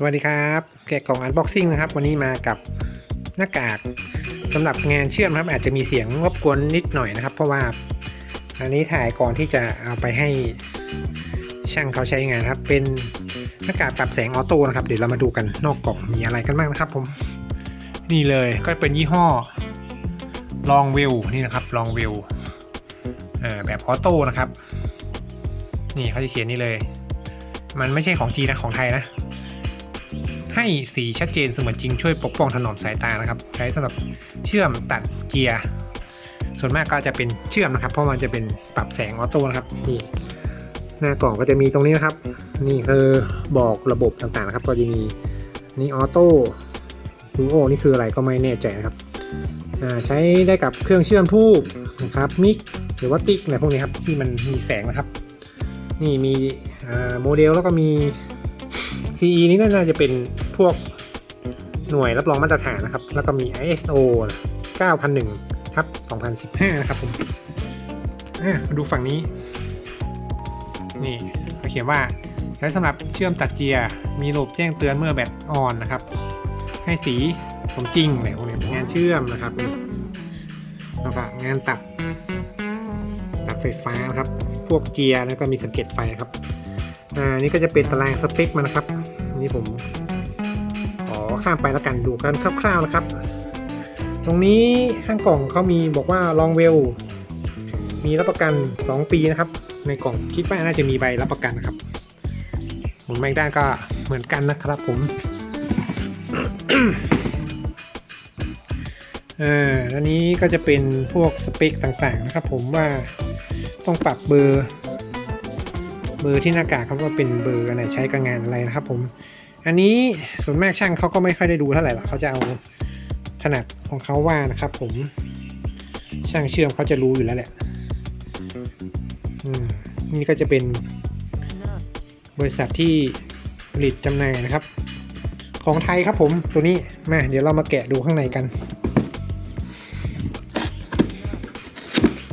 สวัสดีครับแกะกล่องอันบ็อกซิ่งนะครับ วันนี้มากับหน้ากากสำหรับงานเชื่อมครับ อาจจะมีเสียงรบกวนนิดหน่อยนะครับ เพราะว่าอันนี้ถ่ายก่อนที่จะเอาไปให้ช่างเขาใช้งานครับ เป็นหน้ากากปรับแสงออโต้นะครับ เดี๋ยวเรามาดูกันนอกกล่องมีอะไรกันบ้างนะครับ ผมนี่เลยก็เป็นยี่ห้อลองวิวนี่นะครับลองวิวแบบออโต้นะครับ นี่เขาจะเขียนนี่เลย มันไม่ใช่ของจีนนะของไทยนะ ให้สีชัดเจนเสมือนจริงช่วยปกป้องถนอมสายตานะครับ ใช้สำหรับเชื่อมตัดเกียร์ ส่วนมากก็จะเป็นเชื่อมนะครับ เพราะมันจะเป็นปรับแสงออโต้นะครับนี่หน้ากล่องก็จะมีตรงนี้นะครับ นี่คือบอกระบบต่างๆนะครับ ก็จะมีนี่ออโต้ดูโอนี่คืออะไรก็ไม่แน่ใจนะครับใช้ได้กับเครื่องเชื่อมทูบนะครับมิกหรือว่าติ๊กอะไรพวกนี้ครับที่มันมีแสงนะครับ นี่มีโมเดลแล้วก็มี CE นี่น่าจะเป็น พวกหน่วยรับรองมาตรฐานนะครับ แล้วก็มี ISO 9001ทับ2015 นะครับผมมาดูฝั่งนี้ นี่เขาเขียนว่าใช้สำหรับเชื่อมตัดเจีย มีระบบแจ้งเตือนเมื่อแบตอ่อนนะครับ ให้สีสมจริงอะไรพวกนี้งานเชื่อมนะครับ แล้วก็งานตัด ตัดไฟฟ้านะครับ พวกเจียแล้วก็มีสังเกตไฟครับ อ่า นี่ก็จะเป็นตารางสเปคมันนะครับ นี่ผม ขอข้ามไปแล้วกันดูกันคร่าวๆนะครับ ตรงนี้ข้างกล่องเขามีบอกว่าลองเวลมีรับประกัน 2 ปีนะครับ ในกล่องคิดว่าน่าจะมีใบรับประกันนะครับหมุนแมกด้านก็เหมือนกันนะครับผมอ่าอันนี้ก็จะเป็นพวกสเปคต่างๆนะครับ ผมว่าต้องปรับเบอร์ เบอร์ที่หน้ากากครับว่าเป็นเบอร์อันไหนใช้กับงานอะไรนะครับ ผม อันนี้ส่วนมากช่างเขาก็ไม่ค่อยได้ดูเท่าไหร่หรอกเขาจะเอาถนัดของเขาว่านะครับ ผม ช่างเชื่อมเขาจะรู้อยู่แล้วแหละอืมนี่ก็จะเป็นบริษัทที่ผลิตจำหน่ายนะครับ ของไทยครับผมตัวนี้มาเดี๋ยวเรามาแกะดูข้างในกัน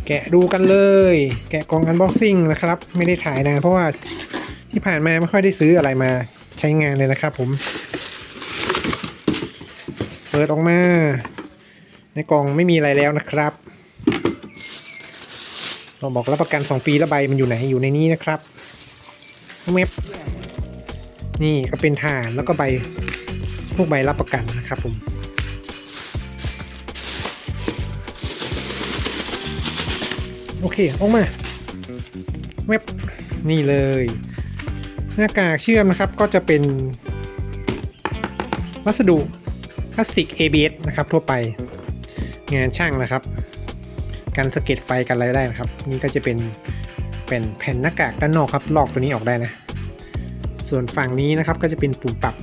แกะดูกันเลย แกะกล่องอันบ็อกซิ่งนะครับ ไม่ได้ถ่ายนานเพราะว่าที่ผ่านมาไม่ค่อยได้ซื้ออะไรมา ช้งานเลยนะครับผม เปิดออกมา ในกล่องไม่มีอะไรแล้วนะครับ เราบอกรับประกัน 2 ปีแล้วใบมันอยู่ไหนอยู่ในนี้นะครับเว็บนี่ก็เป็นฐานแล้วก็ใบพวกใบรับประกันนะครับผมโอเค ออกมาเว็บนี่เลย หน้ากากเชื่อมนะครับก็จะเป็น วัสดุพลาสติก ABS นะครับทั่วไปงานช่างนะครับการสะเก็ดไฟกันอะไรได้นะครับ นี่ก็จะเป็นเป็นแผ่นหน้ากากด้านนอกครับ ลอกตัวนี้ออกได้นะ ส่วนฝั่งนี้นะครับก็จะเป็นปุ่มปรับ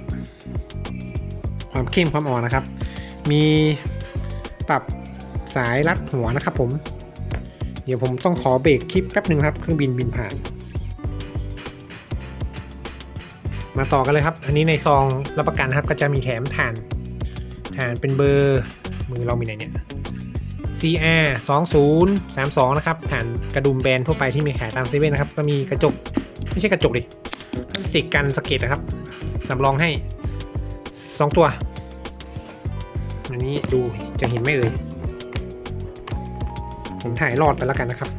ความเข้มความอ่อนนะครับ มีปรับสายรัดหัวนะครับผม เดี๋ยวผมต้องขอเบรกคลิปแป๊บหนึ่งครับ เครื่องบินบินผ่าน มาต่อกันเลยครับ อันนี้ในซองรับประกันครับก็จะมีแถมฐานฐานเป็นเบอร์มือเรามีไหนเนี่ย CR 2032นะครับฐานกระดุมแบรนด์ทั่วไปที่มีขายตามเซเว่นนะครับ ก็มีกระจก ไม่ใช่กระจกดิพลาสติกกันสเก็ดนะครับ สำรองให้ 2 ตัว อันนี้ดูจะเห็นไหมเอ่ย ผมถ่ายรอดไปแล้วกันนะครับ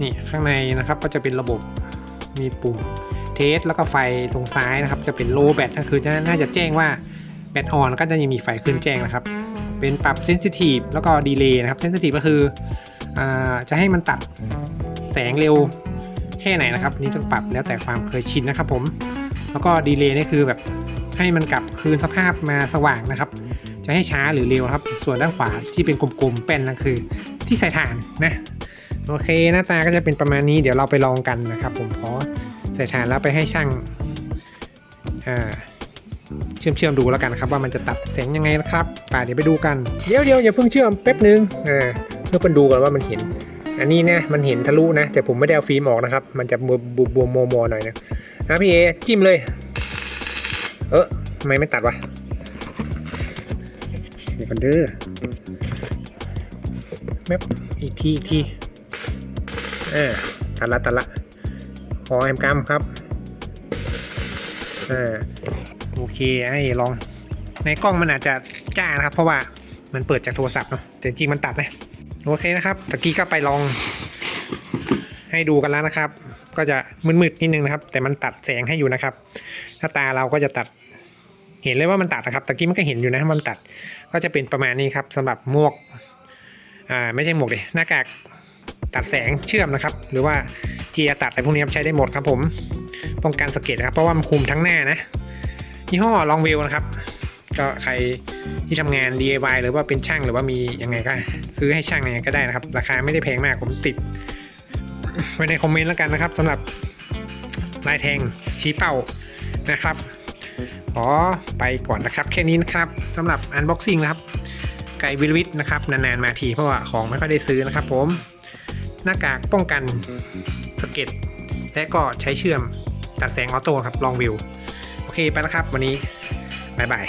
นี่ข้างในนะครับก็จะเป็นระบบมีปุ่ม เทส แล้วก็ไฟตรงซ้ายนะครับ จะเป็นโลแบตก็คือจะน่าจะแจ้งว่าแบตอ่อนก็จะยังมีไฟขึ้นแจ้งนะครับ เป็นปรับเซนซิทีฟแล้วก็ดีเลย์นะครับเซนซิทีฟก็คืออจะให้มันตัดแสงเร็วแค่ไหนนะครับนี่ต้องปรับแล้วแต่ความเคยชินนะครับผม แล้วก็ดีเลย์นี่คือแบบให้มันกลับคืนสภาพมาสว่างนะครับ จะให้ช้าหรือเร็วครับ ส่วนด้านขวาที่เป็นกลมๆแป้นนั่นคือ ที่ใส่ถ่านนะ โอเคหน้าตาก็จะเป็นประมาณนี้เดี๋ยวเราไปลองกันนะครับ ผมพอ ส่ถ่านแล้วไปให้ช่างเชื่อมเชื่อมดูแล้วกันครับว่ามันจะตัดแสงยังไงนะครับป่าเดี๋ยวไปดูกันเดี๋ยวเดี๋ยวอย่าเพิ่งเชื่อมแป๊บนึงอ่าเพื่อเพิ่นดูก่อนว่ามันเห็น อันนี้นะมันเห็นทะลุนะ แต่ผมไม่ได้เอาฟิล์มออกนะครับ มันจะบวบบวมัวมัวๆหน่อยนะนะพี่เอจิ้มเลย เออทำไมไม่ตัดวะเดี๋ยวกันเด้อแมปอีกทีอีกทีเอ่าตัดละตัดละ ขอแอมกรรมครับเออโอเคให้ลอง ในกล้องมันอาจจะจ้านะครับ เพราะว่ามันเปิดจากโทรศัพท์เนาะแต่จริงมันตัดนะโอเคนะครับตะกี้ก็ไปลอง ให้ดูกันแล้วนะครับ ก็จะมืดๆนิดนึงนะครับ แต่มันตัดแสงให้อยู่นะครับ ถ้าตาเราก็จะตัด เห็นเลยว่ามันตัดนะครับตะกี้มันก็เห็นอยู่นะว่ามันตัด ก็จะเป็นประมาณนี้ครับสำหรับหมวกอ่าไม่ใช่หมวกเลยหน้ากากตัดแสงเชื่อมนะครับ หรือว่า เจียตัดอะไรพวกนี้ใช้ได้หมดครับผม ป้องกันสะเก็ดนะครับ เพราะว่ามันคุมทั้งหน้านะยี่ห้อลองเวลนะครับ ก็ใครที่ทำงาน DIY หรือว่าเป็นช่างหรือว่ามียังไงก็ ซื้อให้ช่างยังไงก็ได้นะครับ ราคาไม่ได้แพงมากผมติด ไว้ในคอมเมนต์แล้วกันนะครับสำหรับลายแทงชี้เป้านะครับขอไปก่อนนะครับ แค่นี้นะครับสำหรับ Unboxing นะครับ ไก่วิลวิทนะครับ นานๆมาทีเพราะว่าของไม่ค่อยได้ซื้อนะครับผม หน้ากากป้องกัน สเก็ต และก็ใช้เชื่อมตัดแสงออโต้ครับลองวิว โอเคไปแล้วครับวันนี้ บ๊ายบาย